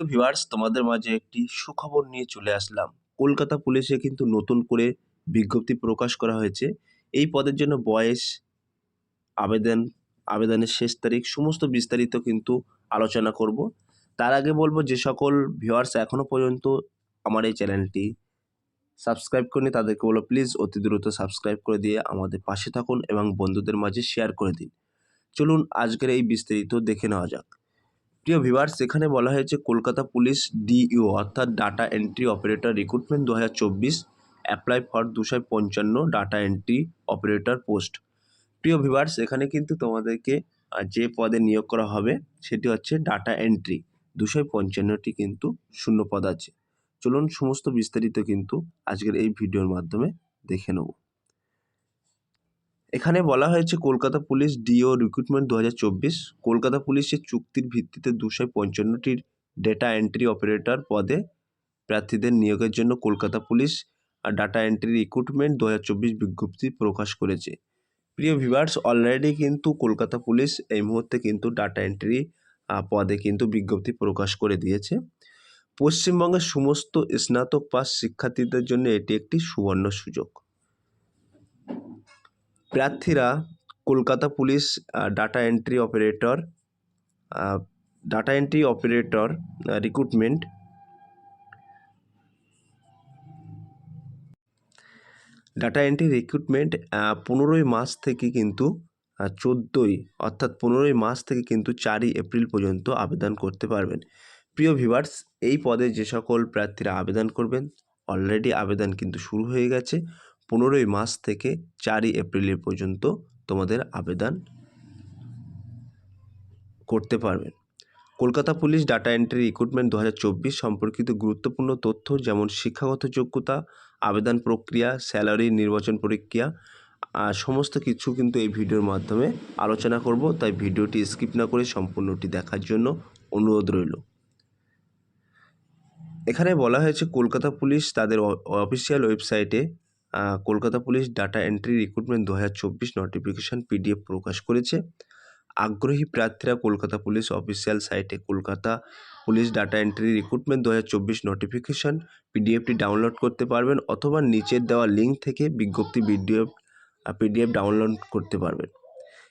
Viewers তোমাদের মাঝে একটি সুখবর নিয়ে চলে আসলাম। কলকাতা পুলিশে কিন্তু নতুন করে বিজ্ঞপ্তি প্রকাশ করা হয়েছে। এই পদের জন্য বয়স, আবেদন, আবেদনের শেষ তারিখ সমস্ত বিস্তারিত কিন্তু আলোচনা করব। তার আগে বলব যে সকল ভিউয়ার্স এখনও পর্যন্ত আমার এই চ্যানেলটি সাবস্ক্রাইব করেনি, তাদেরকে বলো প্লিজ অতি দ্রুত সাবস্ক্রাইব করে দিয়ে আমাদের পাশে থাকুন এবং বন্ধুদের মাঝে শেয়ার করে দিন। চলুন আজকের এই বিস্তারিত দেখে নেওয়া যাক। প্রিয় ভিভার্স এখানে বলা হয়েছে কলকাতা পুলিশ ডিইও অর্থাৎ ডাটা এন্ট্রি অপারেটর রিক্রুটমেন্ট দু হাজার চব্বিশ অ্যাপ্লাই ফর দুশো পঞ্চান্ন ডাটা এন্ট্রি অপারেটর পোস্ট। প্রিয় ভিভার্স এখানে কিন্তু তোমাদেরকে যে পদে নিয়োগ করা হবে, সেটি হচ্ছে ডাটা এন্ট্রি। দুশো পঞ্চান্নটি কিন্তু শূন্য পদ আছে। চলুন সমস্ত বিস্তারিত কিন্তু আজকের এই ভিডিওর মাধ্যমে দেখে নেব। এখানে বলা হয়েছে কলকাতা পুলিশ ডিও রিক্রুটমেন্ট দু হাজার চব্বিশ। কলকাতা পুলিশের চুক্তির ভিত্তিতে দুশো পঞ্চান্নটির ডেটা এন্ট্রি অপারেটর পদে প্রার্থীদের নিয়োগের জন্য Kolkata police data entry recruitment দু হাজার চব্বিশ বিজ্ঞপ্তি প্রকাশ করেছে। প্রিয় ভিভার্স অলরেডি কিন্তু কলকাতা পুলিশ এই মুহূর্তে কিন্তু ডাটা এন্ট্রি পদে কিন্তু বিজ্ঞপ্তি প্রকাশ করে দিয়েছে। পশ্চিমবঙ্গের সমস্ত স্নাতক পাস শিক্ষার্থীদের জন্য এটি একটি সুবর্ণ সুযোগ। প্রার্থীরা Kolkata police data entry operator data entry operator recruitment data entry recruitment পনেরোই মার্চ থেকে কিন্তু চোদ্দোই, অর্থাৎ পনেরোই মার্চ থেকে কিন্তু চারই এপ্রিল পর্যন্ত আবেদন করতে পারবেন। প্রিয় ভিভার্স এই পদে যে সকল প্রার্থীরা আবেদন করবেন অলরেডি আবেদন কিন্তু শুরু হয়ে গেছে। পনেরোই মার্চ থেকে চারই এপ্রিলের পর্যন্ত তোমাদের আবেদন করতে পারবেন। Kolkata police data entry recruitment দু হাজার চব্বিশ সম্পর্কিত গুরুত্বপূর্ণ তথ্য যেমন শিক্ষাগত যোগ্যতা, আবেদন প্রক্রিয়া, স্যালারি, নির্বাচন প্রক্রিয়া সমস্ত কিছু কিন্তু এই ভিডিওর মাধ্যমে আলোচনা করব। তাই ভিডিওটি স্কিপ না করে সম্পূর্ণটি দেখার জন্য অনুরোধ রইল। এখানে বলা হয়েছে, কলকাতা পুলিশ তাদের অফিসিয়াল ওয়েবসাইটে Kolkata police data entry recruitment দু হাজার চব্বিশ নোটিফিকেশান পিডিএফ প্রকাশ করেছে। আগ্রহী প্রার্থীরা কলকাতা পুলিশ অফিসিয়াল সাইটে Kolkata police data entry recruitment দু হাজার চব্বিশ নোটিফিকেশান পিডিএফটি ডাউনলোড করতে পারবেন অথবা নিচের দেওয়া লিঙ্ক থেকে বিজ্ঞপ্তি পিডিএফ পিডিএফ ডাউনলোড করতে পারবেন।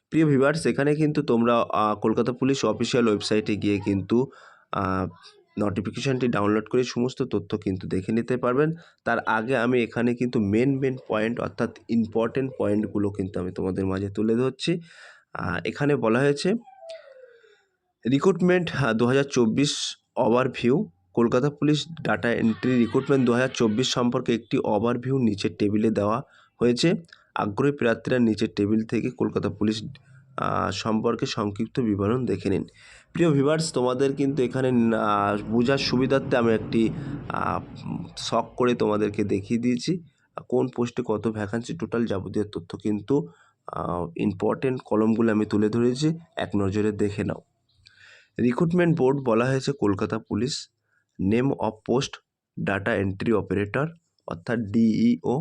প্রিয় ভিভার্স এখানে কিন্তু তোমরা কলকাতা পুলিশ অফিসিয়াল ওয়েবসাইটে গিয়ে কিন্তু নোটিফিকেশানটি ডাউনলোড করে সমস্ত তথ্য কিন্তু দেখে নিতে পারবেন। তার আগে আমি এখানে কিন্তু মেন মেন পয়েন্ট অর্থাৎ ইম্পর্টেন্ট পয়েন্টগুলো কিন্তু আমি তোমাদের মাঝে তুলে ধরছি। এখানে বলা হয়েছে রিক্রুটমেন্ট দু হাজার চব্বিশ overview Kolkata police data entry recruitment দু হাজার চব্বিশ সম্পর্কে একটি ওভারভিউ নিচের টেবিলে দেওয়া হয়েছে। আগ্রহী প্রার্থীরা নিচের টেবিল থেকে কলকাতা পুলিশ সম্পর্কে সংক্ষিপ্ত বিবরণ দেখে নিন। প্রিয় ভিভার্স তোমাদের কিন্তু এখানে বোঝার সুবিধার্থে আমি একটি শখ করে তোমাদেরকে দেখিয়ে দিয়েছি। কোন পোস্টে কত ভ্যাকান্সি টোটাল যাবতীয় তথ্য কিন্তু ইম্পর্টেন্ট কলমগুলো আমি তুলে ধরেছি। এক নজরে দেখে নাও। রিক্রুটমেন্ট বোর্ড বলা হয়েছে Kolkata police. Name of post data entry operator অর্থাৎ ডিইও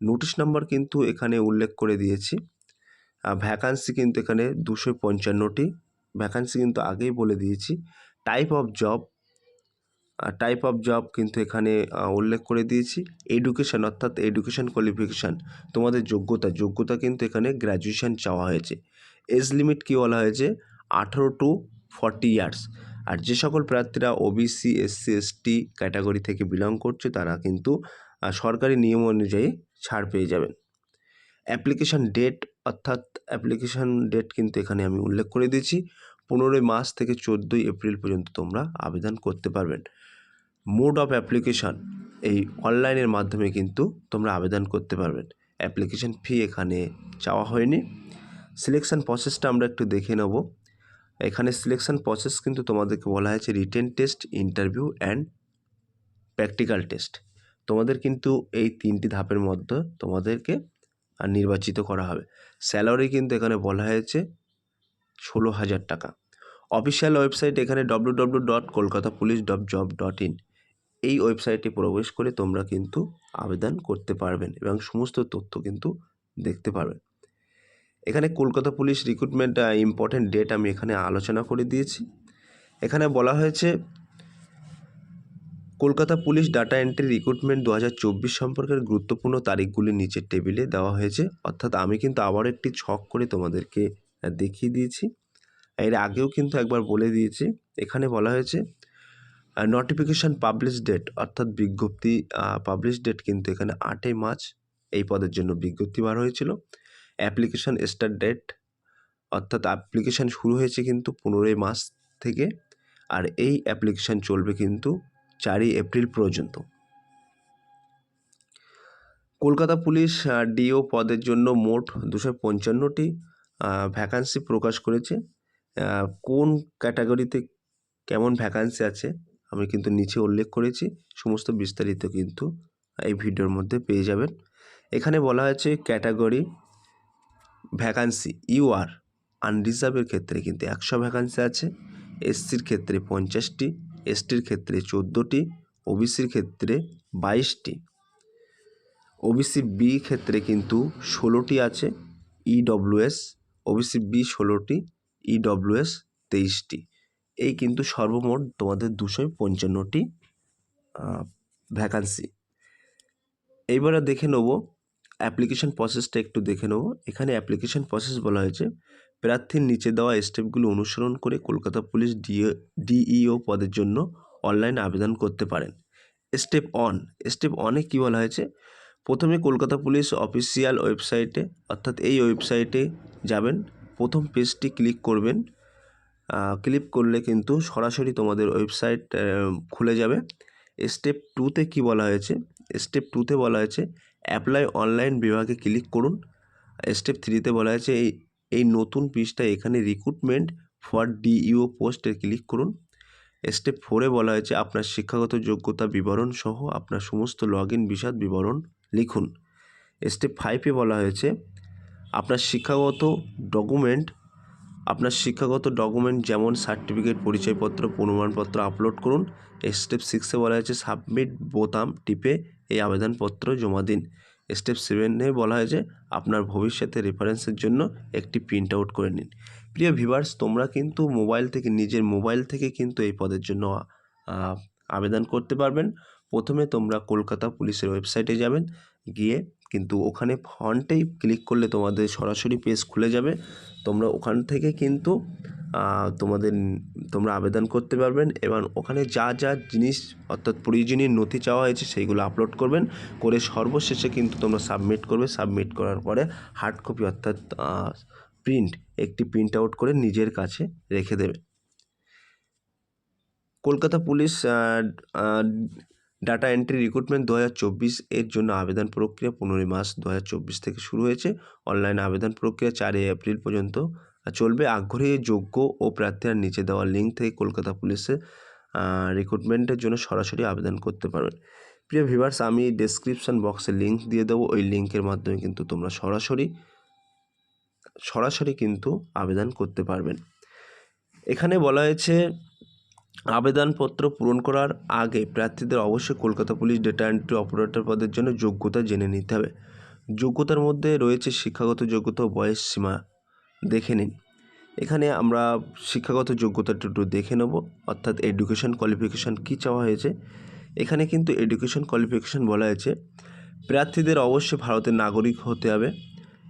নোটিশ নাম্বার কিন্তু এখানে উল্লেখ করে দিয়েছি। ভ্যাকান্সি কিন্তু এখানে দুশো পঞ্চান্নটি। ভ্যাকান্সি কিন্তু আগেই বলে দিয়েছি। Type of job type of job কিন্তু এখানে উল্লেখ করে দিয়েছি। এডুকেশন অর্থাৎ এডুকেশন কোয়ালিফিকেশান তোমাদের যোগ্যতা। যোগ্যতা কিন্তু এখানে গ্র্যাজুয়েশান চাওয়া হয়েছে। এজ লিমিট কী বলা হয়েছে? আঠেরো টু ফর্টি ইয়ার্স আর যে সকল প্রার্থীরা ওবিসি এসসি এসটি ক্যাটাগরি থেকে বিলং করছে, তারা কিন্তু সরকারি নিয়ম অনুযায়ী ছাড় পেয়ে যাবেন। অ্যাপ্লিকেশন ডেট অর্থাৎ অ্যাপ্লিকেশন ডেট কিন্তু এখানে আমি উল্লেখ করে দিয়েছি। পনেরোই মার্চ থেকে চোদ্দোই এপ্রিল পর্যন্ত তোমরা আবেদন করতে পারবেন। মোড অফ অ্যাপ্লিকেশন এই অনলাইনের মাধ্যমে কিন্তু তোমরা আবেদন করতে পারবেন। অ্যাপ্লিকেশন ফি এখানে চাওয়া হয়নি। সিলেকশন প্রসেসটা আমরা একটু দেখে নেব। এখানে সিলেকশন প্রসেস কিন্তু তোমাদেরকে বলা হয়েছে written test interview and practical test তোমাদের কিন্তু এই তিনটি ধাপের মধ্যে তোমাদেরকে আর নির্বাচিত করা হবে। স্যালারি কিন্তু এখানে বলা হয়েছে ষোলো হাজার টাকা। অফিসিয়াল ওয়েবসাইট এখানে W W dot Kolkata police dot job dot in এই ওয়েবসাইটে প্রবেশ করে তোমরা কিন্তু আবেদন করতে পারবেন এবং সমস্ত তথ্য কিন্তু দেখতে পারবেন এখানে Kolkata police recruitment important date আমি এখানে আলোচনা করে দিয়েছি। এখানে বলা হয়েছে Kolkata police data entry recruitment দু হাজার চব্বিশ সম্পর্কের গুরুত্বপূর্ণ তারিখগুলি নিচের টেবিলে দেওয়া হয়েছে। অর্থাৎ আমি কিন্তু আবার একটি ছক করে তোমাদেরকে দেখিয়ে দিয়েছি। এর আগেও কিন্তু একবার বলে দিয়েছি। এখানে বলা হয়েছে নোটিফিকেশান পাবলিশ ডেট অর্থাৎ বিজ্ঞপ্তি পাবলিশ ডেট কিন্তু এখানে আটই মার্চ এই পদের জন্য বিজ্ঞপ্তি বার হয়েছিল। অ্যাপ্লিকেশান স্টার্ট ডেট অর্থাৎ অ্যাপ্লিকেশান শুরু হয়েছে কিন্তু পনেরোই মার্চ থেকে। আর এই অ্যাপ্লিকেশান চলবে কিন্তু চারই এপ্রিল পর্যন্ত। কলকাতা পুলিশ ডিও পদের জন্য মোট দুশো পঞ্চান্নটি ভ্যাকান্সি প্রকাশ করেছে। কোন ক্যাটাগরিতে কেমন ভ্যাকান্সি আছে, আমি কিন্তু নিচে উল্লেখ করেছি। সমস্ত বিস্তারিত কিন্তু এই ভিডিওর মধ্যে পেয়ে যাবেন। এখানে বলা হয়েছে ক্যাটাগরি ভ্যাকান্সি ইউআর আনরিজার্ভের ক্ষেত্রে কিন্তু একশো ভ্যাকান্সি আছে এসসির ক্ষেত্রে পঞ্চাশটি এসটির ক্ষেত্রে চোদ্দোটি, ওবিসির ক্ষেত্রে বাইশটি। ওবিসি বি ক্ষেত্রে কিন্তু ষোলোটি আছে ইডব্লিউএস ওবিসি বি ষোলোটি ইডব্লিউএস তেইশটি। এই কিন্তু সর্বমোট তোমাদের দুশো পঞ্চান্নটি ভ্যাকান্সি এইবারে দেখে নেব অ্যাপ্লিকেশন প্রসেসটা একটু দেখে নেব। এখানে অ্যাপ্লিকেশন প্রসেস বলা হয়েছে প্রার্থীর নিচে দেওয়া স্টেপগুলো অনুসরণ করে কলকাতা পুলিশ ডিএ ডিইও পদের জন্য অনলাইন আবেদন করতে পারেন। স্টেপ অন স্টেপ অনে কী বলা হয়েছে? প্রথমে কলকাতা পুলিশ অফিসিয়াল ওয়েবসাইটে, অর্থাৎ এই ওয়েবসাইটে যাবেন, প্রথম পেজটি ক্লিক করবেন। ক্লিক করলে কিন্তু সরাসরি তোমাদের ওয়েবসাইট খুলে যাবে। স্টেপ টুতে কী বলা হয়েছে? স্টেপ টুতে বলা হয়েছে, অ্যাপ্লাই অনলাইন বিভাগে ক্লিক করুন। স্টেপ থ্রিতে বলা হয়েছে, এই এই নতুন পৃষ্ঠা এখানে রিক্রুটমেন্ট ফর ডিইও পোস্টে ক্লিক করুন। স্টেপ ফোরে বলা হয়েছে, আপনার শিক্ষাগত যোগ্যতা বিবরণ সহ আপনার সমস্ত লগ ইন বিশদ বিবরণ লিখুন। স্টেপ ফাইভে বলা হয়েছে, আপনার শিক্ষাগত ডকুমেন্ট আপনার শিক্ষাগত ডকুমেন্ট যেমন সার্টিফিকেট পরিচয়পত্র, প্রমাণপত্র আপলোড করুন। স্টেপ সিক্সে বলা হয়েছে সাবমিট বোতাম টিপে এই আবেদনপত্র জমা দিন। স্টেপ সেভেনে বলা হয়েছে আপনার ভবিষ্যতে রেফারেন্সের জন্য একটি প্রিন্ট আউট করে নিন। প্রিয় ভিভার্স তোমরা কিন্তু মোবাইল থেকে, নিজের মোবাইল থেকে কিন্তু এই পদের জন্য আবেদন করতে পারবেন। প্রথমে তোমরা কলকাতা পুলিশের ওয়েবসাইটে যাবেন, গিয়ে কিন্তু ওখানে ফন্টেই ক্লিক করলে তোমাদের সরাসরি পেজ খুলে যাবে। তোমরা ওখান থেকে কিন্তু তোমাদের তোমরা আবেদন করতে পারবেন এবং ওখানে যা যা জিনিস অর্থাৎ প্রয়োজনীয় নথি চাওয়া হয়েছে সেইগুলো আপলোড করবেন। করে সর্বশেষে কিন্তু তোমরা সাবমিট করবে। সাবমিট করার পরে হার্ড কপি অর্থাৎ প্রিন্ট একটি প্রিন্ট আউট করে নিজের কাছে রেখে দেবে। Kolkata police data entry recruitment দু হাজার চব্বিশ এর জন্য আবেদন প্রক্রিয়া পনেরোই মার্চ দু থেকে শুরু হয়েছে। অনলাইন আবেদন প্রক্রিয়া চারই এপ্রিল পর্যন্ত চলবে আগ্রহী, যোগ্য ও প্রার্থীরা নিচে দেওয়া লিঙ্ক থেকে কলকাতা পুলিশে রিক্রুটমেন্টের জন্য সরাসরি আবেদন করতে পারবেন। প্রিয় ভিভার্স আমি ডেসক্রিপশন বক্সে লিঙ্ক দিয়ে দেবো। ওই লিঙ্কের মাধ্যমে কিন্তু তোমরা সরাসরি সরাসরি কিন্তু আবেদন করতে পারবেন। এখানে বলা হয়েছে, আবেদনপত্র পূরণ করার আগে প্রার্থীদের অবশ্যই Kolkata police data entry operator পদের জন্য যোগ্যতা জেনে নিতে হবে। যোগ্যতার মধ্যে রয়েছে শিক্ষাগত যোগ্যতা ও বয়স সীমা দেখে নিন। এখানে আমরা শিক্ষাগত যোগ্যতাটা একটু দেখে নেব। অর্থাৎ এডুকেশন কোয়ালিফিকেশান কী চাওয়া হয়েছে? এখানে কিন্তু এডুকেশন কোয়ালিফিকেশান বলা হয়েছে। প্রার্থীদের অবশ্যই ভারতের নাগরিক হতে হবে।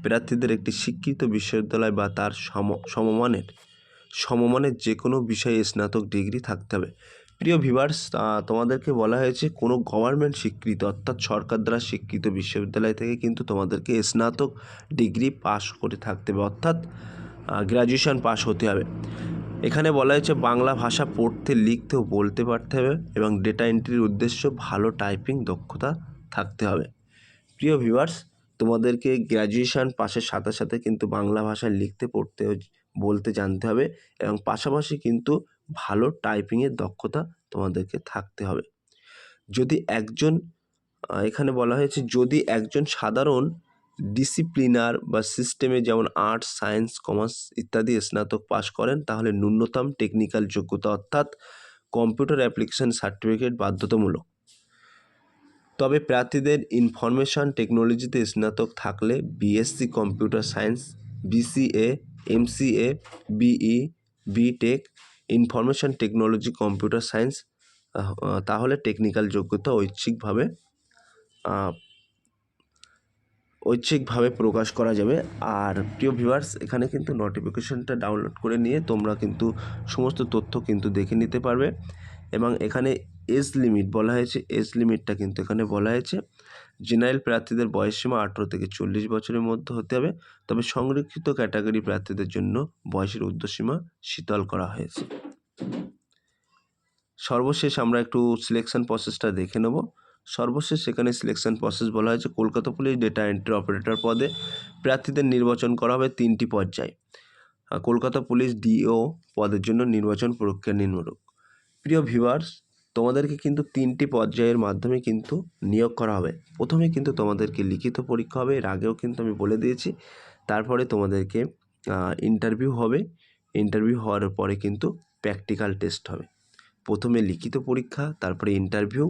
প্রার্থীদের একটি শিক্ষিত বিশ্ববিদ্যালয় বা তার সম, সমমানের সমমানের যে কোনো বিষয়ে স্নাতক ডিগ্রি থাকতে হবে। প্রিয় ভিভার্স তোমাদেরকে বলা হয়েছে, কোনো গভর্নমেন্ট স্বীকৃত অর্থাৎ সরকার দ্বারা স্বীকৃত বিশ্ববিদ্যালয় থেকে কিন্তু তোমাদেরকে স্নাতক ডিগ্রি পাশ করে থাকতে হবে। অর্থাৎ গ্র্যাজুয়েশন পাস হতে হবে। এখানে বলা হয়েছে বাংলা ভাষা পড়তে, লিখতে ও বলতে পারতে হবে এবং ডেটা এন্ট্রির উদ্দেশ্য ভালো টাইপিং দক্ষতা থাকতে হবে। প্রিয় ভিউয়ার্স তোমাদেরকে গ্র্যাজুয়েশন পাশের সাথে সাথে কিন্তু বাংলা ভাষা লিখতে, পড়তে বলতে জানতে হবে এবং পাশাপাশি কিন্তু ভালো টাইপিংয়ের দক্ষতা তোমাদেরকে থাকতে হবে। যদি একজন এখানে বলা হয়েছে যদি একজন সাধারণ ডিসিপ্লিনার বা সিস্টেমে যেমন আর্টস সায়েন্স কমার্স ইত্যাদি স্নাতক পাশ করেন, তাহলে ন্যূনতম টেকনিক্যাল যোগ্যতা অর্থাৎ কম্পিউটার অ্যাপ্লিকেশন সার্টিফিকেট বাধ্যতামূলক। তবে প্রার্থীদের ইনফরমেশন টেকনোলজিতে স্নাতক থাকলে BSc computer science BCA MCA BE BTech information technology computer science তাহলে টেকনিক্যাল যোগ্যতা ঐচ্ছিকভাবে ঐচ্ছিকভাবে প্রকাশ করা যাবে। আর প্রিয় ভিউয়ার্স, এখানে কিন্তু নোটিফিকেশনটা ডাউনলোড করে নিয়ে তোমরা কিন্তু সমস্ত তথ্য কিন্তু দেখে নিতে পারবে। এবং এখানে এজ লিমিট বলা হয়েছে। এজ লিমিটটা কিন্তু এখানে বলা হয়েছে। জেনারেল প্রার্থীদের বয়সসীমা আঠেরো থেকে চল্লিশ বছরের মধ্যে হতে হবে। তবে সংরক্ষিত ক্যাটাগরি প্রার্থীদের জন্য বয়সের ঊর্ধ্বসীমা শীতল করা হয়েছে। সর্বশেষ আমরা একটু সিলেকশন প্রসেসটা দেখে নেব। সর্বশেষ সেখানে সিলেকশন প্রসেস বলা হয়েছে। Kolkata police data entry operator পদে প্রার্থীদের নির্বাচন করা হবে তিনটি পর্যায়ে। কলকাতা পুলিশ ডিও পদের জন্য নির্বাচন প্রক্রিয়া নিম্নরূপ। প্রিয় ভিউয়ার্স তোমাদেরকে কিন্তু তিনটি পর্যায়ের মাধ্যমে কিন্তু নিয়োগ করা হবে। প্রথমে কিন্তু তোমাদেরকে লিখিত পরীক্ষা হবে, এর আগেও কিন্তু আমি বলে দিয়েছি। তারপরে তোমাদেরকে ইন্টারভিউ হবে। ইন্টারভিউ হওয়ার পরে কিন্তু প্র্যাকটিক্যাল টেস্ট হবে। প্রথমে লিখিত পরীক্ষা, তারপরে ইন্টারভিউ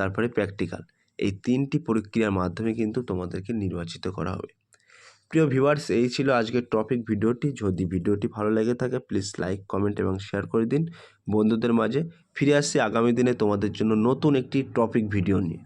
তারপরে প্র্যাকটিক্যাল এই তিনটি প্রক্রিয়ার মাধ্যমে কিন্তু তোমাদেরকে নির্বাচিত করা হবে। প্রিয় ভিউয়ার্স এই ছিল আজকের টপিক ভিডিওটি। যদি ভিডিওটি ভালো লেগে থাকে প্লিজ লাইক কমেন্ট এবং শেয়ার করে দিন। বন্ধুদের মাঝে ফিরে আসছি আগামী দিনে তোমাদের জন্য নতুন একটি টপিক ভিডিও নিয়ে।